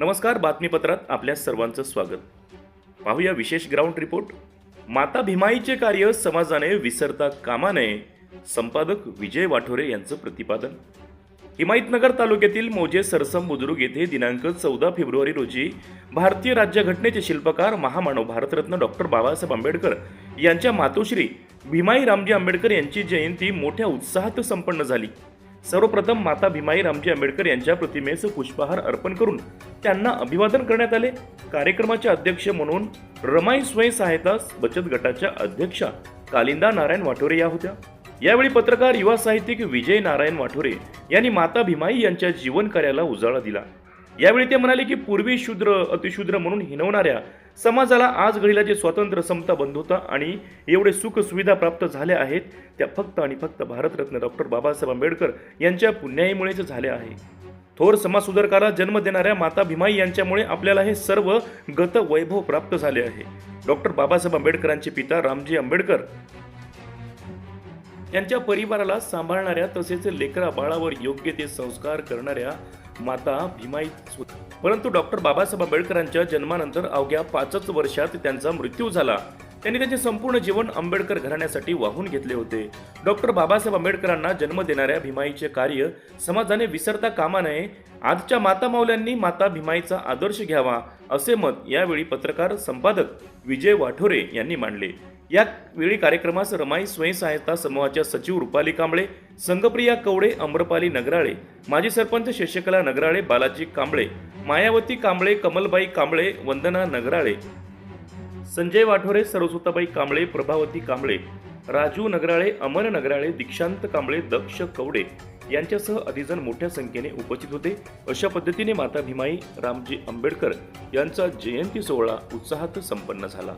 नमस्कार बातमीपत्रात आपल्या सर्वांचं स्वागत. पाहूया विशेष ग्राउंड रिपोर्ट माता भीमाईचे कार्य समाजाने विसरता कामा नये संपादक विजय वाठोरे यांचं प्रतिपादन. हिमायतनगर तालुक्यातील मोजे सरसम बुद्रुक येथे दिनांक चौदा फेब्रुवारी रोजी भारतीय राज्यघटनेचे शिल्पकार महामानव भारतरत्न डॉक्टर बाबासाहेब आंबेडकर यांच्या मातोश्री भीमाई रामजी आंबेडकर यांची जयंती मोठ्या उत्साहात संपन्न झाली. सर्वप्रथम माता भीमाई रामजी आंबेडकर यांच्या प्रतिमेस पुष्पहार अर्पण करून त्यांना अभिवादन करण्यात आले. कार्यक्रमाचे अध्यक्ष म्हणून रमाई स्वयं सहायता बचत गटाच्या अध्यक्षा कालिंदा नारायण वाठोरे या होत्या. यावेळी पत्रकार युवा साहित्यिक विजय नारायण वाठोरे यांनी माता भीमाई यांच्या जीवन कार्याला उजाळा दिला. यावेळी ते म्हणाले की पूर्वी शूद्र अतिशूद्र म्हणून हिनवणाऱ्या समाजाला आज घडीला जे स्वातंत्र्य समता बंधुता आणि एवढे सुख सुविधा प्राप्त झाल्या आहेत त्या फक्त आणि फक्त भारतरत्न डॉक्टर बाबासाहेब आंबेडकर यांच्या पुण्याईमुळेच झाल्या आहे. थोर समाजसुधारकाला जन्म देणाऱ्या माता भीमाई यांच्यामुळे आपल्याला हे सर्व गत वैभव प्राप्त झाले आहे. डॉक्टर बाबासाहेब आंबेडकरांचे पिता रामजी आंबेडकर यांच्या परिवाराला सांभाळणाऱ्या तसेच लेकरा बाळावर योग्य ते संस्कार करणाऱ्या माता भीमाई परंतु डॉक्टर बाबासाहेब आंबेडकरांच्या जन्मानंतर अवघ्या पाचच वर्षात त्यांचा मृत्यू झाला. त्यांनी त्यांचे संपूर्ण जीवन आंबेडकर घराण्यासाठी वाहून घेतले होते. डॉक्टर बाबासाहेब आंबेडकरांना जन्म देणाऱ्या भीमाईचे कार्य समाजाने विसरता कामा नये आजच्या माता माऊल्यांनी माता भीमाईचा आदर्श घ्यावा असे मत यावेळी पत्रकार संपादक विजय वाठोरे यांनी मांडले. यावेळी कार्यक्रमास रमाई स्वयंसहायता समूहाच्या सचिव रुपाली कांबळे संगप्रिया कवडे अम्रपाली नगराळे माजी सरपंच शशिकला नगराळे बालाजी कांबळे मायावती कांबळे कमलबाई कांबळे वंदना नगराळे संजय वाठोरे सरस्वताबाई कांबळे प्रभावती कांबळे राजू नगराळे अमर नगराळे दीक्षांत कांबळे दक्ष कवडे यांच्यासह अधिजण मोठ्या संख्येने उपस्थित होते. अशा पद्धतीने माता भीमाई रामजी आंबेडकर यांचा जयंती सोहळा उत्साहात संपन्न झाला.